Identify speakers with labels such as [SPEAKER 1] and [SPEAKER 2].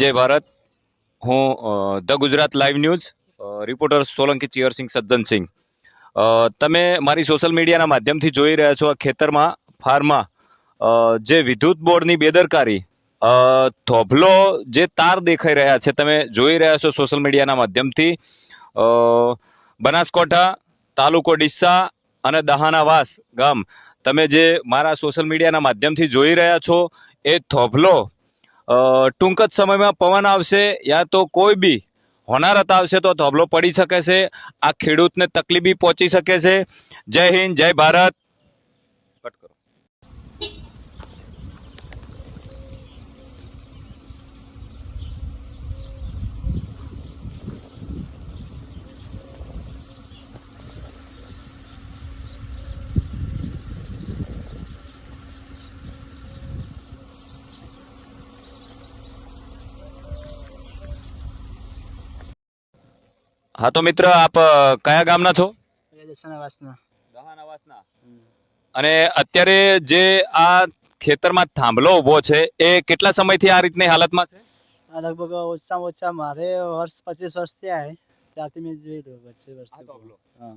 [SPEAKER 1] જય ભારત. હું the Gujarat live news reporter Solanki ચિયરસિંહ Sajjansinh. તમે મારી સોશિયલ મીડિયાના માધ્યમથી જોઈ રહ્યા છો આ ખેતરમાં ફાર્મમાં જે વિદ્યુત બોર્ડની બેદરકારી થોભલો જે તાર દેખાઈ રહ્યા છે, તમે જોઈ રહ્યા છો સોશિયલ મીડિયાના માધ્યમથી. બનાસકોઠા, તાલુકો ડીસા અને દહાનાવાસ ગામ. તમે જે મારા સોશિયલ મીડિયાના માધ્યમથી જોઈ રહ્યા છો, એ થોભલો ટૂંક જ સમયમાં પવન આવશે યા તો કોઈ બી હોનારત આવશે તો ધોબલો પડી શકે છે, આ ખેડૂતને તકલીફી પહોંચી શકે છે. જય હિન્દ, જય ભારત. કટ કરો. હા તો મિત્ર આપ કયા ગામના છો? અને અત્યારે જે આ ખેતરમાં થાંભલો ઊભો છે એ કેટલા સમયથી આ રીતની હાલતમાં છે?
[SPEAKER 2] લગભગ ઓછામાં ઓછા મારે વર્ષ પચીસ વર્ષ થયા ત્યારથી મેં જોઈ રહ્યો પચીસ વર્ષ હા.